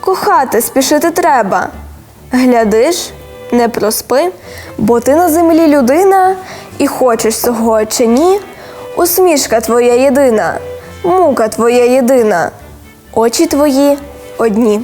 кохати спішити треба. Глядиш, не проспи, бо ти на землі людина, і хочеш цього чи ні. Усмішка твоя єдина, мука твоя єдина, очі твої одні.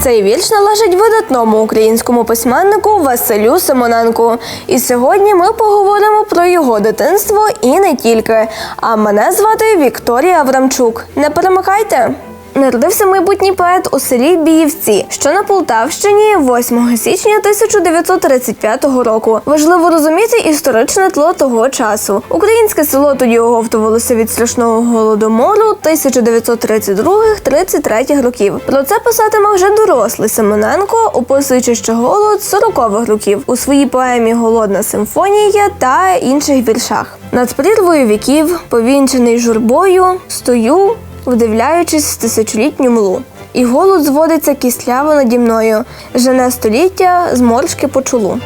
Цей вірш належить видатному українському письменнику Василю Симоненку. І сьогодні ми поговоримо про його дитинство і не тільки. А мене звати Вікторія Аврамчук. Не перемикайте! Народився майбутній поет у селі Біївці, що на Полтавщині 8 січня 1935 року. Важливо розуміти історичне тло того часу. Українське село тоді оговтувалося від страшного голодомору 1932-33 років. Про це писатиме вже дорослий Семененко, описуючи ще голод 40-х років у своїй поемі Голодна симфонія та інших віршах. Над прірвою віків, повінчений журбою, стою вдивляючись в тисячолітню млу. І голод зводиться кістляво наді мною, жене століття зморшки по чолу.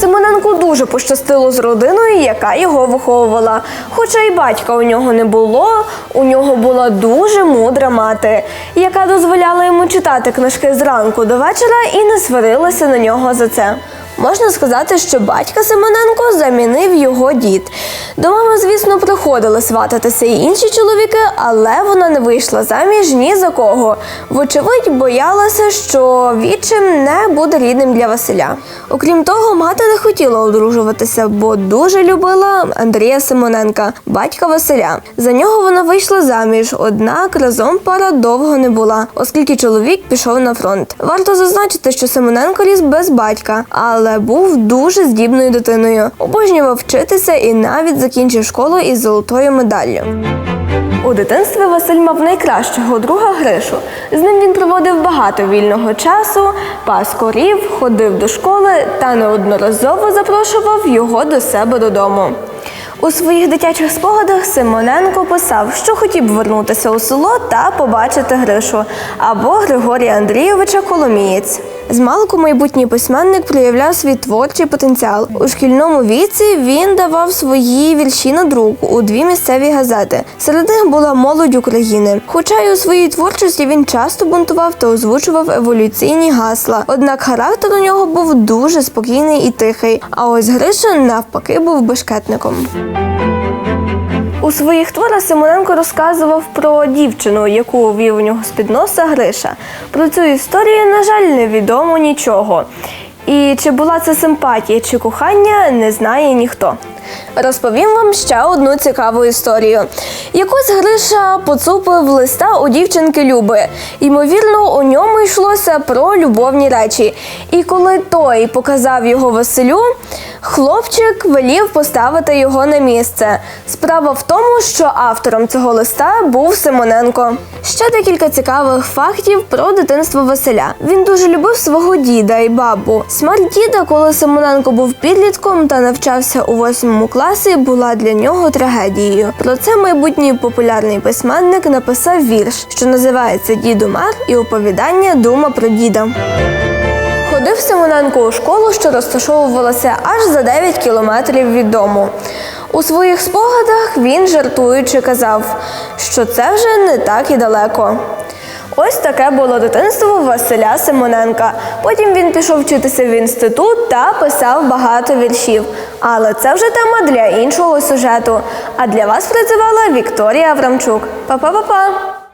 Симоненку дуже пощастило з родиною, яка його виховувала. Хоча й батька у нього не було, у нього була дуже мудра мати, яка дозволяла йому читати книжки зранку до вечора і не сварилася на нього за це. Можна сказати, що батька Симоненко замінив його дід. До мами, звісно, приходили свататися і інші чоловіки, але вона не вийшла заміж ні за кого. Вочевидь, боялася, що відчим не буде рідним для Василя. Окрім того, мати не хотіла одружуватися, бо дуже любила Андрія Симоненка, батька Василя. За нього вона вийшла заміж, однак разом пара довго не була, оскільки чоловік пішов на фронт. Варто зазначити, що Симоненко ріс без батька, але був дуже здібною дитиною. Обожнював вчитися і навіть закінчив школу із золотою медаллю. У дитинстві Василь мав найкращого друга Гришу. З ним він проводив багато вільного часу, пас корів, ходив до школи та неодноразово запрошував його до себе додому. У своїх дитячих спогадах Симоненко писав, що хотів вернутися у село та побачити Гришу або Григорія Андрійовича Коломієць. Змалку майбутній письменник проявляв свій творчий потенціал. У шкільному віці він давав свої вірші на друк у дві місцеві газети. Серед них була молодь України. Хоча й у своїй творчості він часто бунтував та озвучував еволюційні гасла. Однак характер у нього був дуже спокійний і тихий. А ось Гриша навпаки був бешкетником. У своїх творах Симоненко розказував про дівчину, яку вів у нього з-під носа Гриша. Про цю історію, на жаль, невідомо нічого. І чи була це симпатія чи кохання, не знає ніхто. Розповім вам ще одну цікаву історію. Якось Гриша поцупив листа у дівчинки Люби. Ймовірно, у ньому йшлося про любовні речі. І коли той показав його Василю, хлопчик велів поставити його на місце. Справа в тому, що автором цього листа був Симоненко. Ще декілька цікавих фактів про дитинство Василя. Він дуже любив свого діда і бабу. Смерть діда, коли Симоненко був підлітком та навчався у восьмому класі, була для нього трагедією. Про це майбутній популярний письменник написав вірш, що називається Дід умер і оповідання Дума про діда. Ходив Симоненко у школу, що розташовувалася аж за 9 кілометрів від дому. У своїх спогадах він жартуючи казав, що це вже не так і далеко. Ось таке було дитинство Василя Симоненка. Потім він пішов вчитися в інститут та писав багато віршів. Але це вже тема для іншого сюжету. А для вас працювала Вікторія Аврамчук. Па-па-па-па!